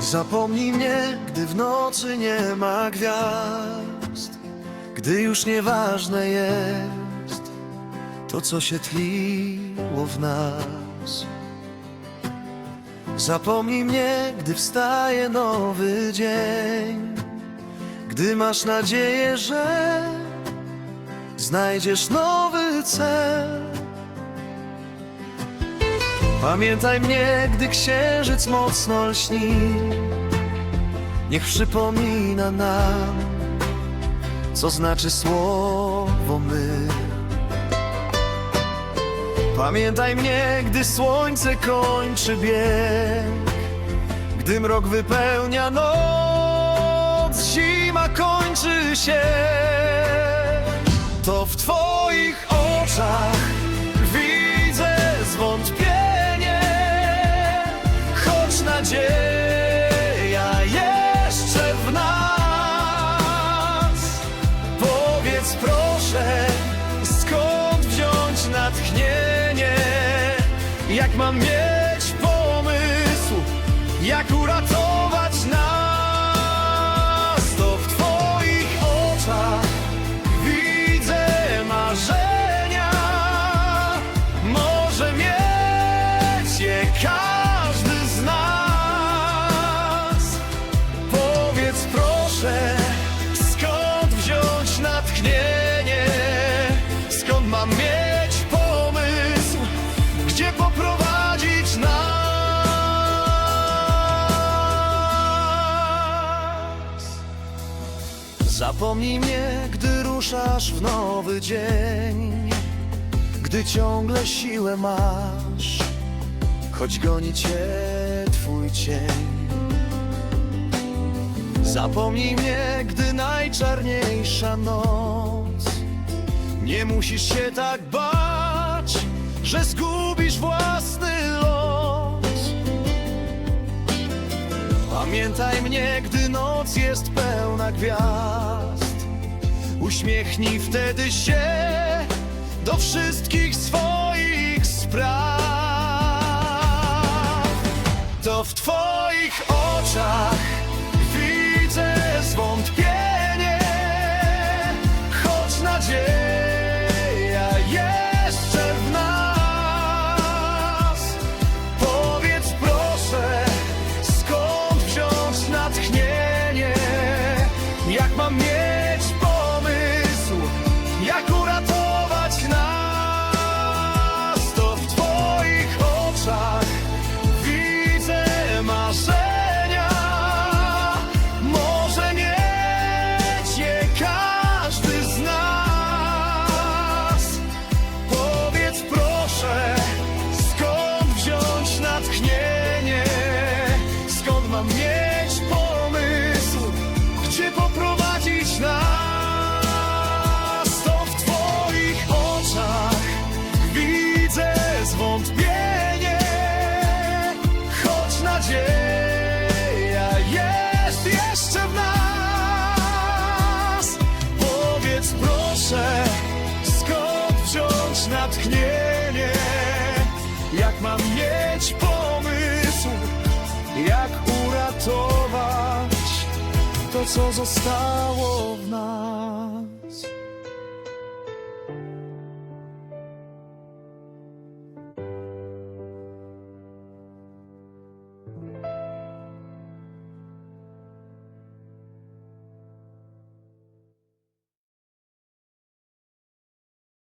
Zapomnij mnie, gdy w nocy nie ma gwiazd, gdy już nieważne jest to, co się tliło w nas. Zapomnij mnie, gdy wstaje nowy dzień, gdy masz nadzieję, że znajdziesz nowy cel. Pamiętaj mnie, gdy księżyc mocno lśni. Niech przypomina nam Co znaczy słowo my. Pamiętaj mnie, gdy słońce kończy bieg. Gdy mrok wypełnia noc Zima kończy się. To w twoich nadzieja jeszcze w nas. Powiedz proszę, skąd wziąć natchnienie? Jak mam mieć Zapomnij mnie, gdy ruszasz w nowy dzień Gdy ciągle siłę masz Choć goni cię twój cień. Zapomnij mnie, gdy najczarniejsza noc Nie musisz się tak bać, że zgubisz własny Pamiętaj mnie, gdy noc jest pełna gwiazd. Uśmiechnij wtedy się do wszystkich swoich spraw. To w twoich oczach widzę zwątpienie mieć pomysł, jak uratować To co zostało w nas